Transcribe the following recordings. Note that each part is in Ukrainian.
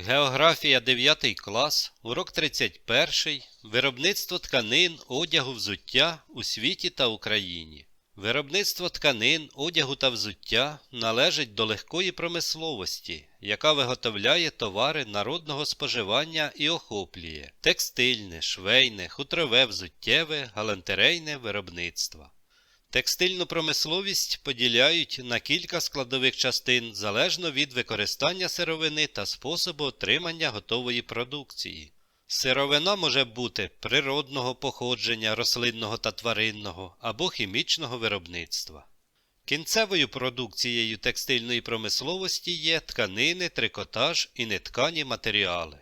Географія 9 клас, урок 31. Виробництво тканин, одягу, взуття у світі та Україні. Виробництво тканин, одягу та взуття належить до легкої промисловості, яка виготовляє товари народного споживання і охоплює текстильне, швейне, хутрове, взуттєве, галантерейне виробництво. Текстильну промисловість поділяють на кілька складових частин залежно від використання сировини та способу отримання готової продукції. Сировина може бути природного походження рослинного та тваринного або хімічного виробництва. Кінцевою продукцією текстильної промисловості є тканини, трикотаж і неткані матеріали.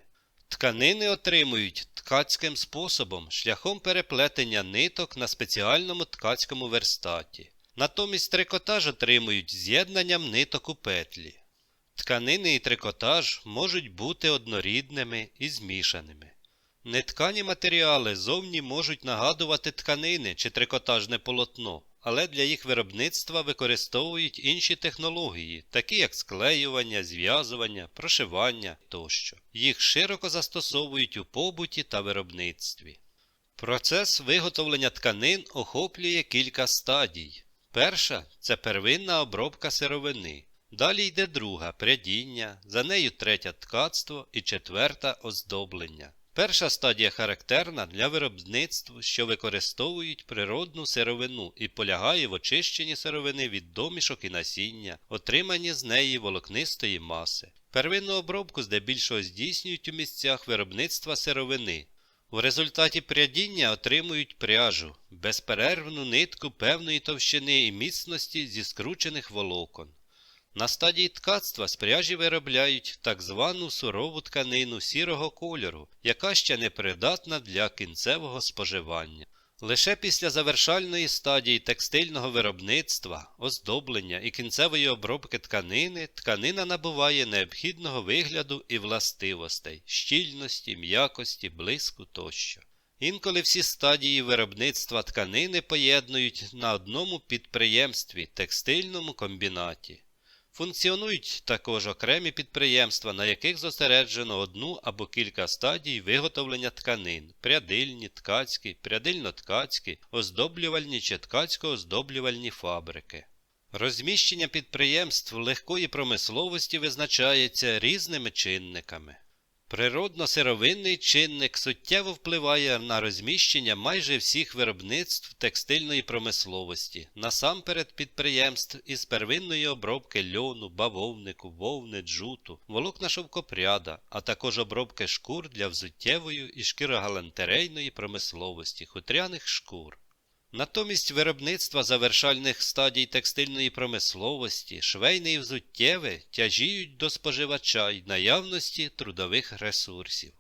Тканини отримують ткацьким способом шляхом переплетення ниток на спеціальному ткацькому верстаті. Натомість трикотаж отримують з'єднанням ниток у петлі. Тканини і трикотаж можуть бути однорідними і змішаними. Неткані матеріали зовні можуть нагадувати тканини чи трикотажне полотно, але для їх виробництва використовують інші технології, такі як склеювання, зв'язування, прошивання тощо. Їх широко застосовують у побуті та виробництві. Процес виготовлення тканин охоплює кілька стадій. Перша це первинна обробка сировини. Далі йде друга прядіння, за нею третя ткацтво і четверта оздоблення. Перша стадія характерна для виробництв, що використовують природну сировину і полягає в очищенні сировини від домішок і насіння, отримані з неї волокнистої маси. Первинну обробку здебільшого здійснюють у місцях виробництва сировини. У результаті прядіння отримують пряжу, безперервну нитку певної товщини і міцності зі скручених волокон. На стадії ткацтва з пряжі виробляють так звану сурову тканину сірого кольору, яка ще не придатна для кінцевого споживання. Лише після завершальної стадії текстильного виробництва, оздоблення і кінцевої обробки тканини тканина набуває необхідного вигляду і властивостей щільності, м'якості, блиску тощо. Інколи всі стадії виробництва тканини поєднують на одному підприємстві текстильному комбінаті. Функціонують також окремі підприємства, на яких зосереджено одну або кілька стадій виготовлення тканин прядильні, ткацькі, прядильно-ткацькі, оздоблювальні чи ткацько-оздоблювальні фабрики. Розміщення підприємств легкої промисловості визначається різними чинниками. Природно-сировинний чинник суттєво впливає на розміщення майже всіх виробництв текстильної промисловості, насамперед підприємств із первинної обробки льону, бавовнику, вовни, джуту, волокна шовкопряда, а також обробки шкур для взуттєвої і шкірогалантерейної промисловості, хутряних шкур. Натомість виробництва завершальних стадій текстильної промисловості, швейне і взуттєве тяжіють до споживача й наявності трудових ресурсів.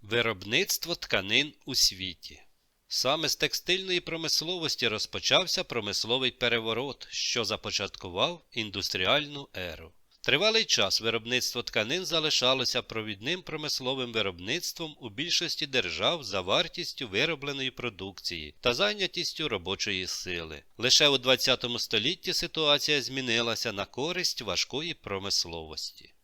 Виробництво тканин у світі. Саме з текстильної промисловості розпочався промисловий переворот, що започаткував індустріальну еру. Тривалий час виробництво тканин залишалося провідним промисловим виробництвом у більшості держав за вартістю виробленої продукції та зайнятістю робочої сили. Лише у ХХ столітті ситуація змінилася на користь важкої промисловості.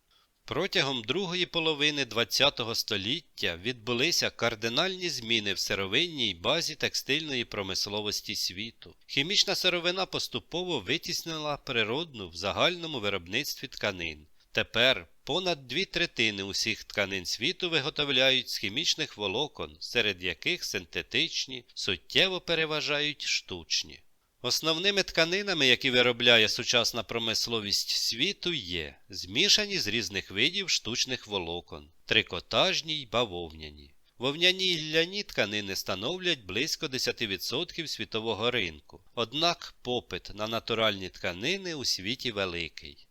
Протягом другої половини ХХ століття відбулися кардинальні зміни в сировинній базі текстильної промисловості світу. Хімічна сировина поступово витіснила природну в загальному виробництві тканин. Тепер понад дві третини усіх тканин світу виготовляють з хімічних волокон, серед яких синтетичні суттєво переважають штучні. Основними тканинами, які виробляє сучасна промисловість світу, є змішані з різних видів штучних волокон, трикотажні й бавовняні. Вовняні й ляні тканини становлять близько 10% світового ринку, однак попит на натуральні тканини у світі великий.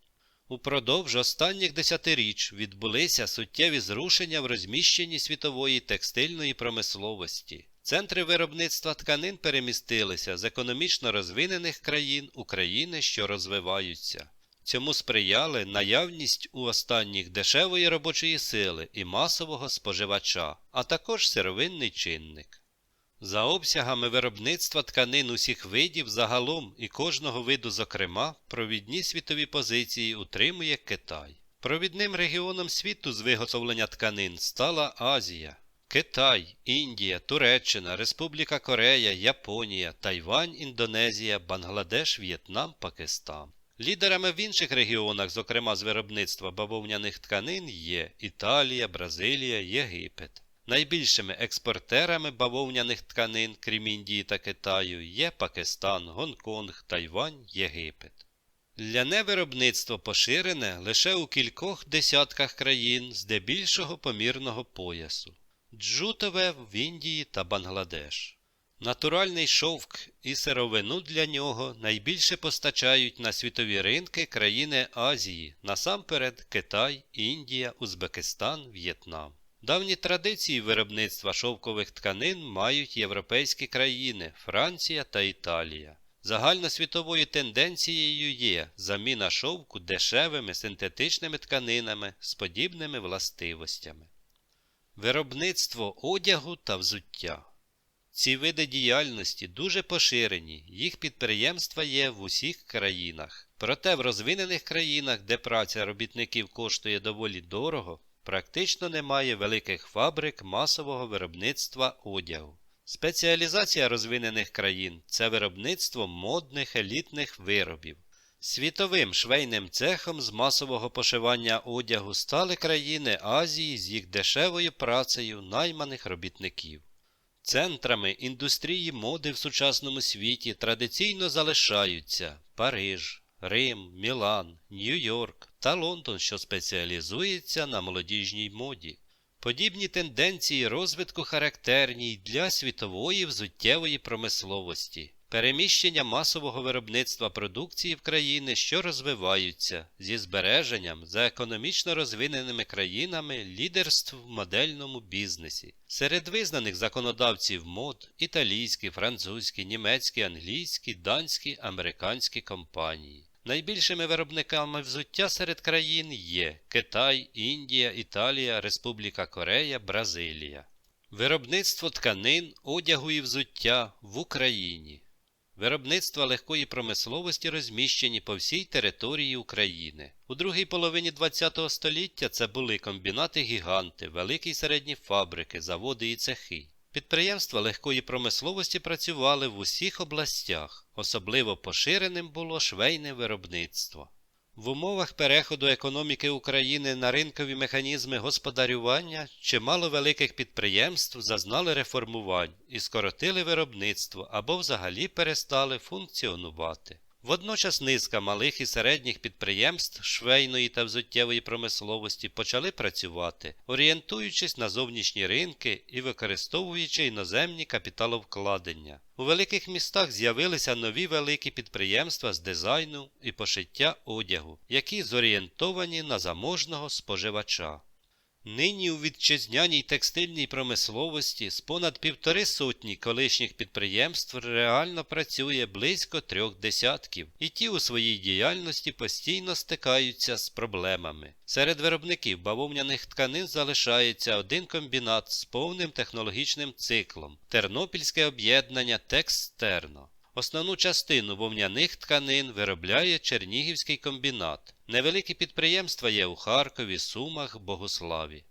Упродовж останніх десятиріч відбулися суттєві зрушення в розміщенні світової текстильної промисловості. Центри виробництва тканин перемістилися з економічно розвинених країн України, що розвиваються. Цьому сприяли наявність у останніх дешевої робочої сили і масового споживача, а також сировинний чинник. За обсягами виробництва тканин усіх видів загалом і кожного виду зокрема, провідні світові позиції утримує Китай. Провідним регіоном світу з виготовлення тканин стала Азія. Китай, Індія, Туреччина, Республіка Корея, Японія, Тайвань, Індонезія, Бангладеш, В'єтнам, Пакистан. Лідерами в інших регіонах, зокрема з виробництва бавовняних тканин, є Італія, Бразилія, Єгипет. Найбільшими експортерами бавовняних тканин, крім Індії та Китаю, є Пакистан, Гонконг, Тайвань, Єгипет. Ляне виробництво поширене лише у кількох десятках країн здебільшого помірного поясу. Джутове в Індії та Бангладеш. Натуральний шовк і сировину для нього найбільше постачають на світові ринки країни Азії, насамперед Китай, Індія, Узбекистан, В'єтнам. Давні традиції виробництва шовкових тканин мають європейські країни Франція та Італія. Загальносвітовою тенденцією є заміна шовку дешевими синтетичними тканинами з подібними властивостями. Виробництво одягу та взуття. Ці види діяльності дуже поширені, їх підприємства є в усіх країнах. Проте в розвинених країнах, де праця робітників коштує доволі дорого, практично немає великих фабрик масового виробництва одягу. Спеціалізація розвинених країн це виробництво модних елітних виробів. Світовим швейним цехом з масового пошивання одягу стали країни Азії з їх дешевою працею найманих робітників. Центрами індустрії моди в сучасному світі традиційно залишаються Париж, Рим, Мілан, Нью-Йорк та Лондон, що спеціалізується на молодіжній моді. Подібні тенденції розвитку характерні й для світової взуттєвої промисловості, переміщення масового виробництва продукції в країни, що розвиваються, зі збереженням за економічно розвиненими країнами лідерств в модельному бізнесі. Серед визнаних законодавців мод італійські, французькі, німецькі, англійські, данські, американські компанії. Найбільшими виробниками взуття серед країн є Китай, Індія, Італія, Республіка Корея, Бразилія. Виробництво тканин, одягу і взуття в Україні. Виробництва легкої промисловості розміщені по всій території України. У другій половині ХХ століття це були комбінати-гіганти, великі й середні фабрики, заводи і цехи. Підприємства легкої промисловості працювали в усіх областях, особливо поширеним було швейне виробництво. В умовах переходу економіки України на ринкові механізми господарювання чимало великих підприємств зазнали реформувань і скоротили виробництво або взагалі перестали функціонувати. Водночас низка малих і середніх підприємств швейної та взуттєвої промисловості почали працювати, орієнтуючись на зовнішні ринки і використовуючи іноземні капіталовкладення. У великих містах з'явилися нові великі підприємства з дизайну і пошиття одягу, які зорієнтовані на заможного споживача. Нині у вітчизняній текстильній промисловості з понад півтори сотні колишніх підприємств реально працює близько трьох десятків, і ті у своїй діяльності постійно стикаються з проблемами. Серед виробників бавовняних тканин залишається один комбінат з повним технологічним циклом Тернопільське об'єднання Текстерно. Основну частину вовняних тканин виробляє Чернігівський комбінат. Невеликі підприємства є у Харкові, Сумах, Богославі.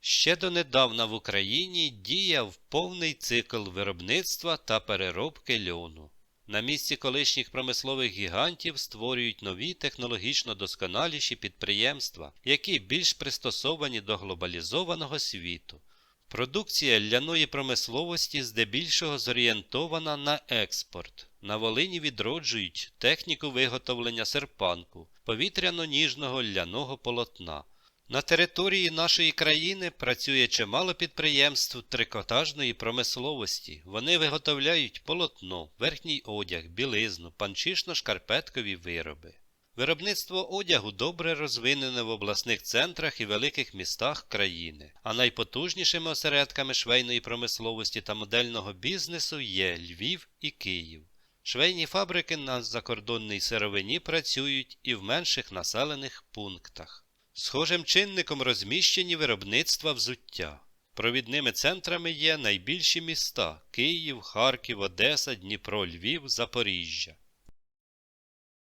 Ще донедавна в Україні діяв повний цикл виробництва та переробки льону. На місці колишніх промислових гігантів створюють нові технологічно досконаліші підприємства, які більш пристосовані до глобалізованого світу. Продукція ляної промисловості здебільшого зорієнтована на експорт. На Волині відроджують техніку виготовлення серпанку, повітряно-ніжного ляного полотна. На території нашої країни працює чимало підприємств трикотажної промисловості. Вони виготовляють полотно, верхній одяг, білизну, панчишно-шкарпеткові вироби. Виробництво одягу добре розвинене в обласних центрах і великих містах країни, а найпотужнішими осередками швейної промисловості та модельного бізнесу є Львів і Київ. Швейні фабрики на закордонній сировині працюють і в менших населених пунктах. Схожим чинником розміщені виробництва взуття. Провідними центрами є найбільші міста Київ, Харків, Одеса, Дніпро, Львів, Запоріжжя.